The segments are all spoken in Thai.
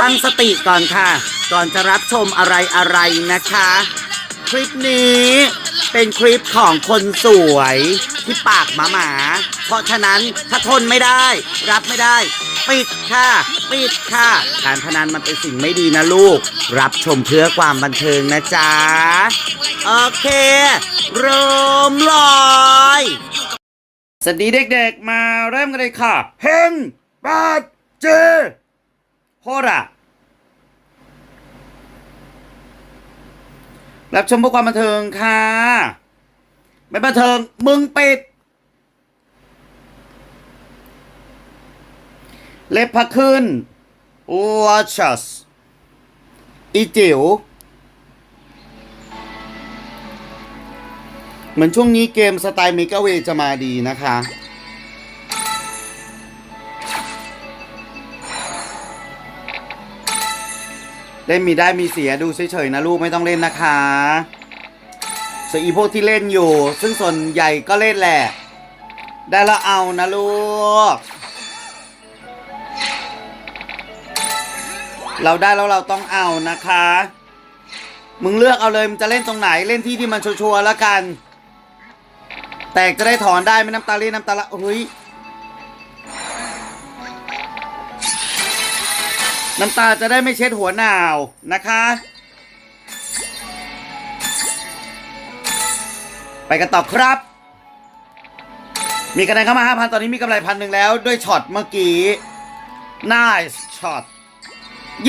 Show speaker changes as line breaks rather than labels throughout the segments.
ตั้งสติก่อนค่ะ ก่อนจะรับชมอะไรอะไรนะคะ คลิปนี้เป็นคลิปของคนสวยที่ปากหมาหมา เพราะฉะนั้นถ้าทนไม่ได้ รับไม่ได้ ปิดค่ะ ปิดค่ะ การพนันมันเป็นสิ่งไม่ดีนะลูก รับชมเพื่อความบันเทิงนะจ๊ะ โอเค เริ่มเลยสวัสดีเด็กๆมาเริ่มกันเลยค่ะเฮงปาดเจ โฮระรับชมเพื่อความบันเทิงค่ะ ไม่บันเทิง มึงปิด เล็บพักขึ้น watches อีจิ๋วเหมือนช่วงนี้เกมสไตล์เมกาเวจะมาดีนะคะ เล่นมีได้มีเสียดูเฉยๆนะลูกไม่ต้องเล่นนะคะส่วนอีพวกที่เล่นอยู่ ซึ่งส่วนใหญ่ก็เล่นแหละ ได้แล้วเอานะลูก เราได้แล้วเราต้องเอานะคะ มึงเลือกเอาเลยมึงจะเล่นตรงไหนเล่นที่ที่มันชัวร์ๆแล้วกัน แตกจะได้ถอนได้ไม่น้ำตาลีน้ำตาละเฮ้ย น้ำตาจะได้ไม่เช็ดหัวหนาวนะคะ ไปกันต่อครับ มีคะแนนเข้ามา 5,000 ตอนนี้มีกำไรพันหนึ่งแล้วด้วยช็อตเมื่อกี้ nice shot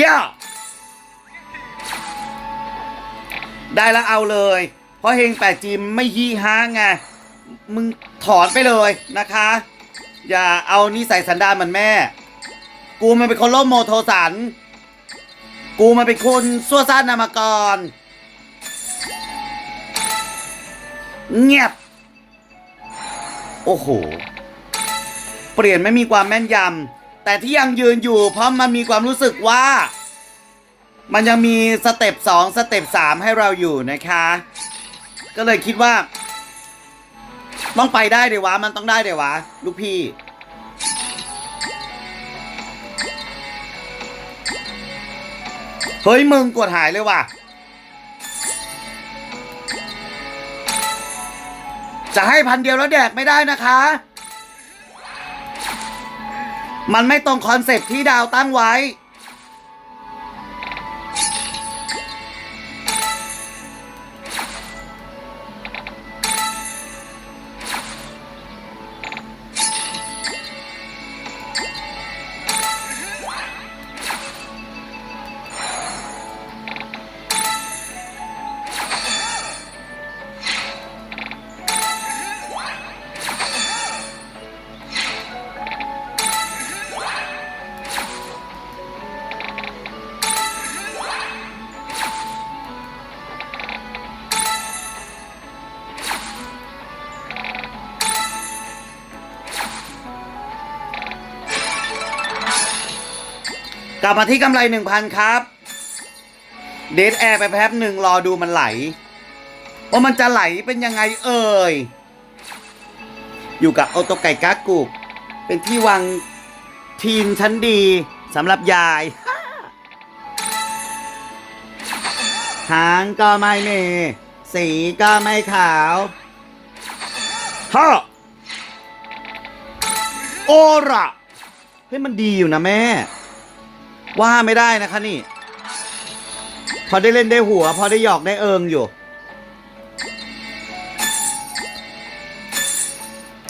yeah ได้แล้วเอาเลย เพราะเฮงแปดจีมไม่ยี่ห้าไง มึงถอนไปเลยนะคะ อย่าเอานิสัยสันดานเหมือนแม่ กูมันเป็นคนโลภโมโทสัน กูมันเป็นคนซั่วซ่านนามากร เงียบ โอ้โห เปลี่ยนไม่มีความแม่นยำ แต่ที่ยังยืนอยู่ เพราะมันมีความรู้สึกว่า มันยังมีสเต็ปสองสเต็ปสามให้เราอยู่นะคะ ก็เลยคิดว่า ต้องไปได้เดี๋ยววะ มันต้องได้เดี๋ยววะ ลูกพี่ เฮ้ยมึงกดหายเลยว่ะ จะให้พันเดียวแล้วแดกไม่ได้นะคะ มันไม่ตรงคอนเซ็ปที่ดาวตั้งไว้ กลับมาที่กำไรหนึ่งพันครับเดทแอร์ไปแป๊บหนึ่งรอดูมันไหลว่ามันจะไหลเป็นยังไงเอ่ย อยู่กับโอโตไก่กากุก เป็นที่วางทีนชั้นดีสำหรับยาย หางก็ไม่มีสีก็ไม่ขาวฮ่าโอระเฮ้ยมันดีอยู่นะแม่ ว่าไม่ได้นะคะนี่ พอได้เล่นได้หัว พอได้หยอกได้เอิงอยู่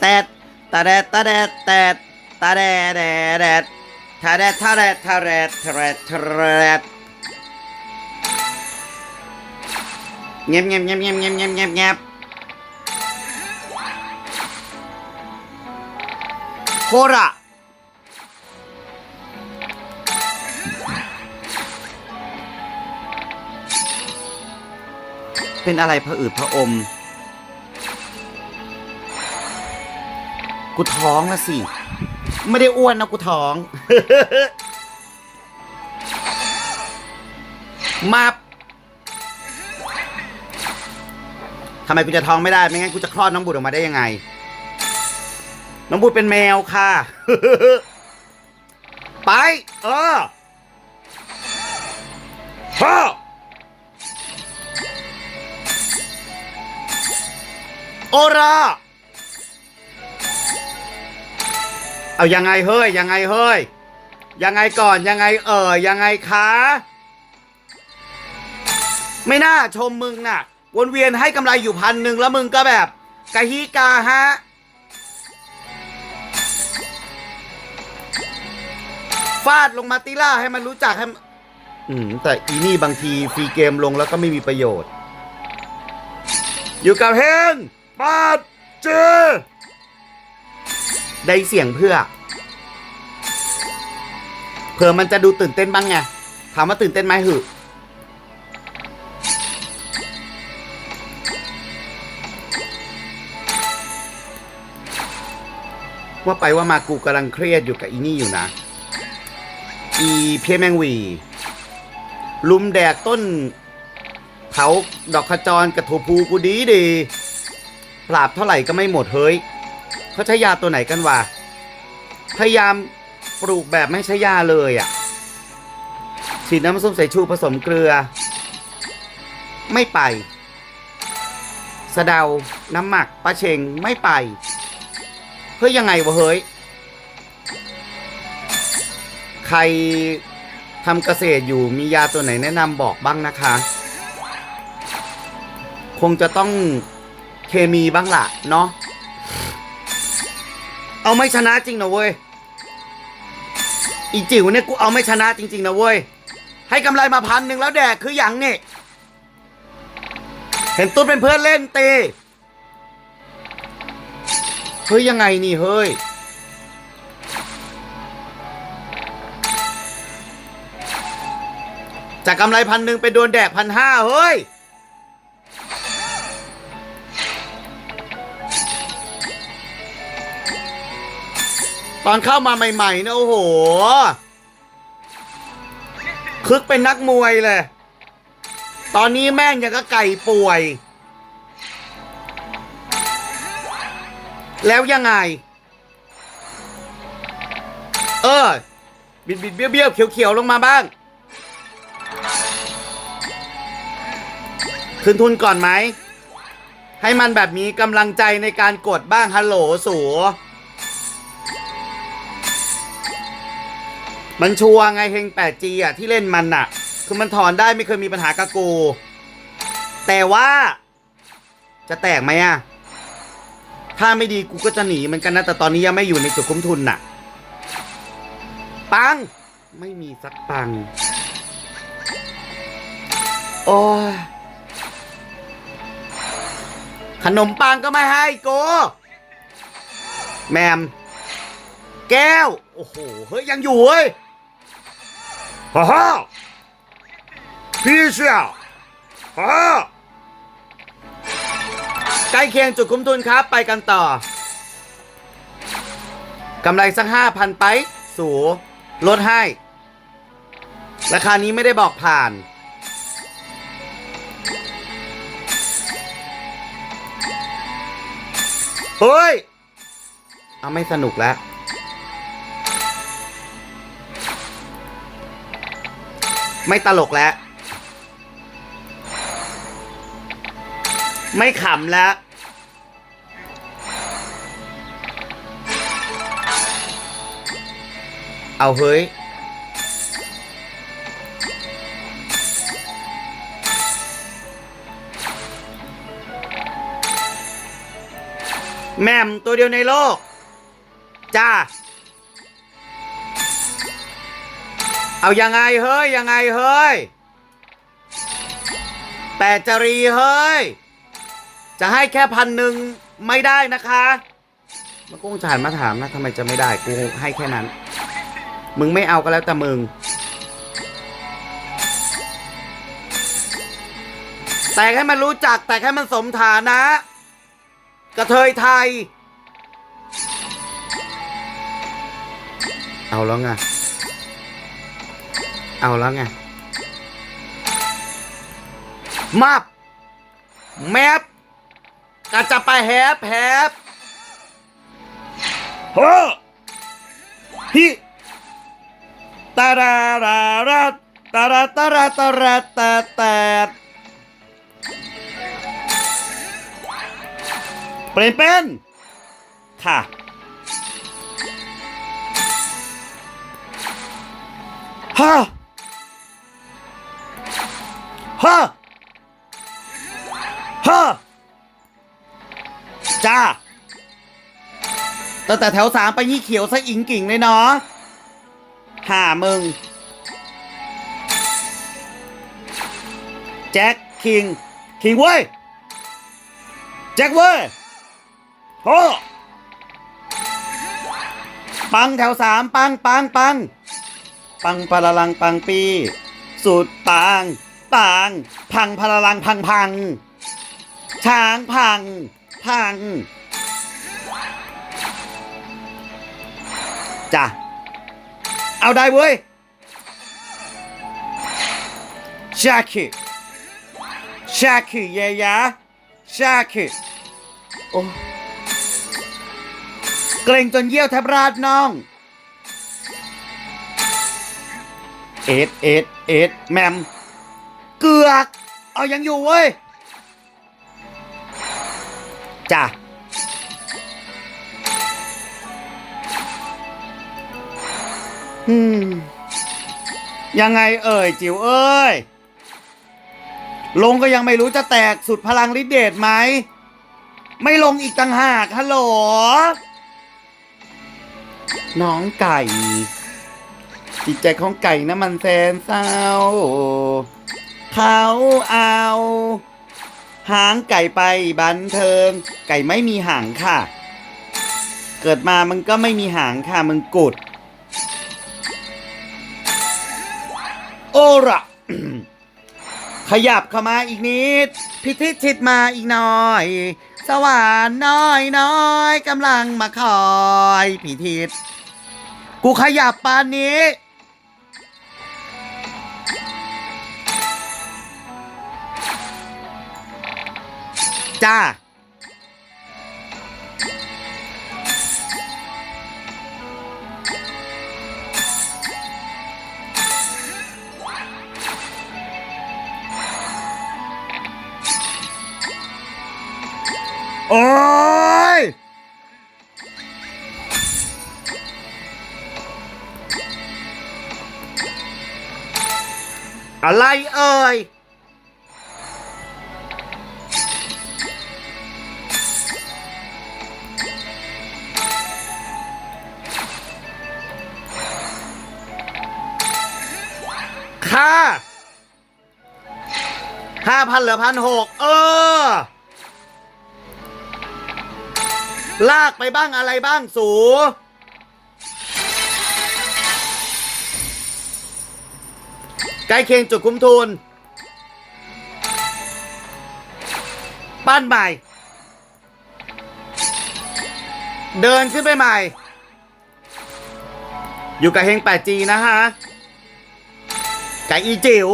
แตดตาแดดตาแดดแตดตาแดดแดดแดดทาแดดทาแดดทาแดดทาแดดทาแดดเงียบเงียบเงียบเงียบเงียบเงียบเงียบเงียบโคระ เป็นอะไรผะอืดผะอม กูท้องล้วสิ ไม่ได้อ้วนนะกูท้อง มาทำไมกูจะท้องไม่ได้ ไม่งั้นกูจะคลอดน้องบุตรออกมาได้ยังไง น้องบุตรเป็นแมวค่ะ ไป เออฮ่า โอรา เอายังไงเฮ้ย ยังไงเฮ้ย ยังไงก่อนยังไงเอ่ยยังไงคะไม่น่าชมมึงน่ะ วนเวียนให้กำไรอยู่พันหนึ่งแล้วมึงก็แบบกะฮิกาฮะฟาดลงมาติล่าให้มันรู้จักให้อืมแต่อีนี่บางทีฟรีเกมลงแล้วก็ไม่มีประโยชน์ อยู่กับเฮน ปาดเจอได้เสียงเพื่อเผื่อมันจะดูตื่นเต้นบ้างไง ถามว่าตื่นเต้นไหมหือว่าไปว่ามากูกำลังเครียดอยู่กับอีนี่อยู่นะ อีเพียแมงวี ลุมแดกต้นเผาดอกขจรกระถูภูกูดีดี ปราบเท่าไหร่ก็ไม่หมดเฮ้ยเขาใช้ยาตัวไหนกันวะพยายามปลูกแบบไม่ใช้ยาเลยอะ่ะฉีดน้ำส้มสายชูผสมเกลือ ไม่ไป สะเดา น้ำหมักปลาเชงไม่ไป เฮ้ยยังไงวะเฮ้ย ใครทำเกษตรอยู่มียาตัวไหนแนะนำบอกบ้างนะคะ คงจะต้อง เคมีบ้างล่ะ เนาะเอาไม่ชนะจริงนะเว้ย อีจิ๋วเนี่ยกูเอาไม่ชนะจริง ๆนะเว้ย ให้กำไรมาพันหนึ่งแล้วแดกคืออย่างนี่ เห็นตุ๊ดเป็นเพื่อนเล่นตีเฮ้ยยังไงนี่เฮ้ยจากกำไรพันหนึ่งไปโดนแดกพันห้าเฮ้ย ตอนเข้ามาใหม่ๆเนี่ยโอ้โห คึกเป็นนักมวยเลย ตอนนี้แม่งย่างก็ไก่ป่วย แล้วยังไง เออ บิดบิดเบี้ยวเบี้ยวเขียวเขียวๆลงมาบ้างคืนทุนก่อนไหม ให้มันแบบมีกำลังใจในการกดบ้างฮัลโหลสู มันชัวร์ไงเฮง 8G อะที่เล่นมันน่ะ คือมันถอนได้ไม่เคยมีปัญหากับกูแต่ว่า จะแตกไหมอะ ถ้าไม่ดีกูก็จะหนีเหมือนกันนะ แต่ตอนนี้ยังไม่อยู่ในจุดคุ้มทุนน่ะ ปัง ไม่มีสักปัง โอ้ยขนมปังก็ไม่ให้โก แมม แก้ว โอ้โห เฮ้ย ยังอยู่เฮ้ย ฮ่าฮ่าพี่เชียฮ่าฮ่าใกล้เคียงจุดคุ้มทุนครับ ไปกันต่อกำไรสักห้าพันไป สูลดให้ ราคานี้ไม่ได้บอกผ่าน เฮ้ย เอาไม่สนุกแล้ว ไม่ตลกแล้ว ไม่ขำแล้ว เอาเฮ้ย แม่มตัวเดียวในโลก จ้า เอายังไงเฮ้ยยังไงเฮ้ย แต่จรีเฮ้ย จะให้แค่พันหนึ่งไม่ได้นะคะมันกุ้งฉานมาถามนะทำไมจะไม่ได้กูให้แค่นั้น มึงไม่เอาก็แล้วแต่มึง แต่ให้มันรู้จักแต่ให้มันสมฐานะ กระเทยไทย เอาแล้วไง เอาแล้วไงมับแมปกะจะไปแฮปแฮปเฮ้อฮิตาราราราตาราตาราตาราตาตาเปลี่ยนเป็นค่ะฮ่า ฮ่าฮ่าจ้าตั้งแต่แถวสามไปยี่เขียวซะอิงกิ่งเลยเนาะห่ามึง แจ็คคิง คิงเว้ย แจ็คเว้ยโอ้ปังแถวสามปังปังปัง ปังพลลังปังปี สุดปัง ปังพังพลลังพังพัง ช้างพัง พังจ้ะเอาได้เว้ยชาคิชาคิเยยะชาคิโอ้เกรงจนเยี่ยวแทบราดน้อง เอ็ดเอ็ดเอ็ดแมม เกือก เอายังอยู่เว้ยจ้ะอืมยังไงเอ่ย จิ๋วเอ้ย ลงก็ยังไม่รู้จะแตกสุดพลังฤทธิเดชไหม ไม่ลงอีกต่างหากฮัลโหลน้องไก่ จิตใจของไก่นะมันแสนเศร้า เขาเอา หางไก่ไปบันเทิง ไก่ไม่มีหางค่ะ เกิดมามันก็ไม่มีหางค่ะมึงกุด โอระขยับเข้ามาอีกนิด พิทิชิดมาอีกหน่อย สว่านน้อยน้อยกำลังมาคอย พิทิศกูขยับปานนี้ จ้า โอ้ย อะไรเอ่ย ค่าห้าพันเหลือพันหกเออ ลากไปบ้างอะไรบ้างสูใกล้เคียงจุดคุ้มทุน ปั้นใหม่ เดินขึ้นไปใหม่ อยู่กับเฮง 8G นะฮะ ไก่อีจิ๋ว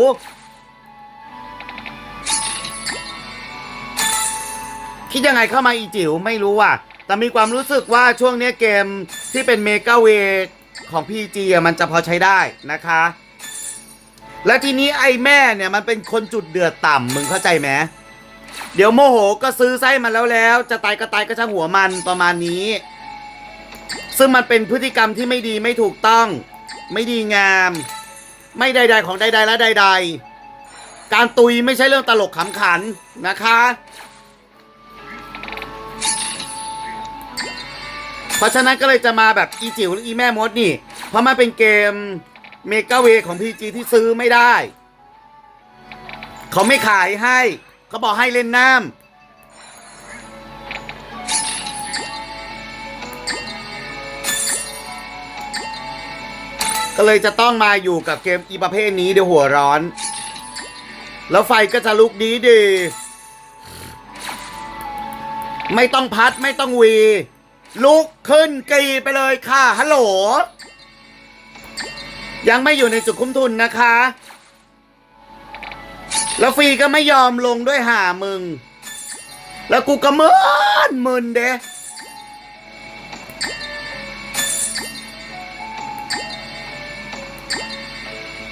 คิดยังไงเข้ามาอีจิ๋วไม่รู้อะ แต่มีความรู้สึกว่าช่วงนี้เกมที่เป็นเมกาเวของ PG อะมันจะพอใช้ได้นะคะ และทีนี้ไอ้แม่เนี่ยมันเป็นคนจุดเดือดต่ำมึงเข้าใจไหมเดี๋ยวโมโหก็ซื้อไส้มันแล้วแล้ว จะตายก็ตายก็ช่างหัวมันประมาณนี้ ซึ่งมันเป็นพฤติกรรมที่ไม่ดีไม่ถูกต้อง ไม่ดีงาม ไม่ใดๆของใดๆและใด ๆ การตุยไม่ใช่เรื่องตลกขำขันนะคะ เพราะฉะนั้นก็เลยจะมาแบบอีจิ๋วหรืออีแม่มดนี่ เพราะมันเป็นเกมเมกาเวของ PG ที่ซื้อไม่ได้ เขาไม่ขายให้ เขาบอกให้เล่นน้ำ ก็เลยจะต้องมาอยู่กับเกมอีประเภทนี้เดี๋ยวหัวร้อน แล้วไฟก็จะลุกดีดี ไม่ต้องพัดไม่ต้องวี ลุกขึ้นกีไปเลยค่ะ ฮัลโหล ยังไม่อยู่ในจุดคุ้มทุนนะคะ แล้วฟรีก็ไม่ยอมลงด้วยหามึง แล้วกูก็มึนมึนเด้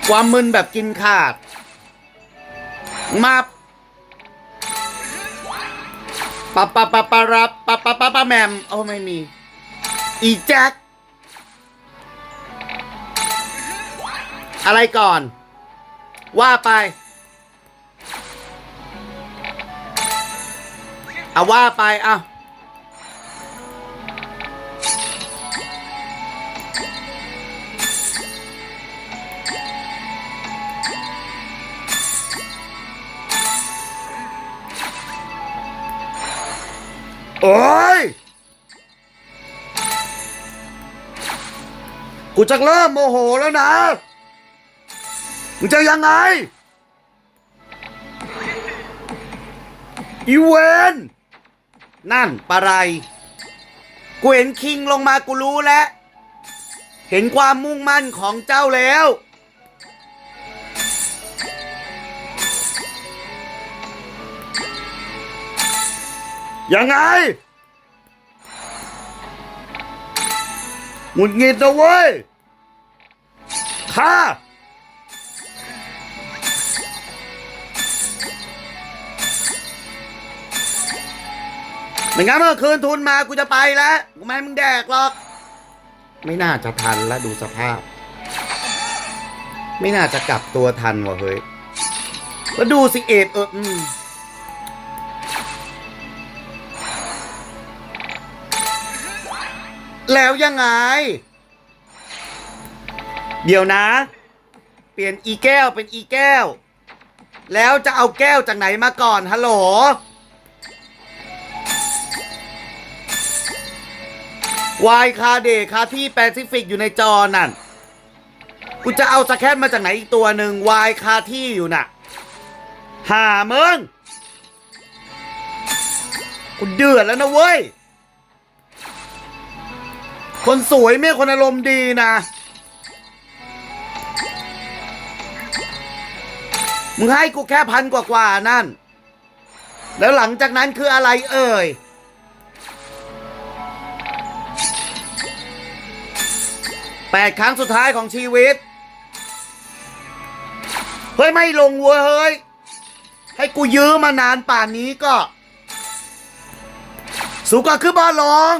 ความมึนแบบกินขาด มาปะปะปะปะรับปะปะปะปะแมมโอ้ไม่มี อีแจ็คอะไรก่อน ว่าไปเอาว่าไปเอา โอ้ย กูจะเริ่มโมโหแล้วนะ มึงจะยังไง อีเวน นั่นปะไร กูเห็นคิงลงมากูรู้แล้ว เห็นความมุ่งมั่นของเจ้าแล้ว ยังไงหงุดหงิดนะเว้ยข้าไม่งั้นเมื่อคืนทุนมากูจะไปแล้วกูไม่มึงแดกหรอก ไม่น่าจะทันแล้วดูสภาพ ไม่น่าจะกลับตัวทันว่ะเฮ้ยแล้วดูสิเอ็ดเออ แล้วยังไง เดี๋ยวนะ เปลี่ยนอีแก้วเป็นอีแก้ว แล้วจะเอาแก้วจากไหนมาก่อนฮัลโหลวายคาเดคาที่แปซิฟิกอยู่ในจอนั่น กูจะเอาสแคทมาจากไหนอีกตัวหนึ่งวายคาที่อยู่น่ะ หาเมึงกูเดือดแล้วนะเว้ย คนสวยไม่คนอารมณ์ดีนะ มึงให้กูแค่พันกว่ากว่าๆนั่น แล้วหลังจากนั้นคืออะไรเอ่ย แปดครั้งสุดท้ายของชีวิต เฮ้ย ไม่ลงเว้ยเฮ้ย ให้กูยื้อมานานป่านนี้ก็สุกก็คือบอลลอง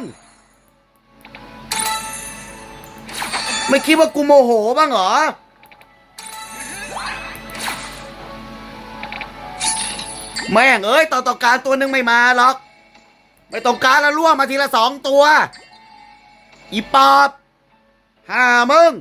ไม่คิดว่ากูโมโหบ้างเหรอ แม่งเอ้ยต่อต่อการตัวหนึ่งไม่มาหรอก ไม่ต้องการแล้วล่วงมาทีละสองตัว อีปอบห่ามึง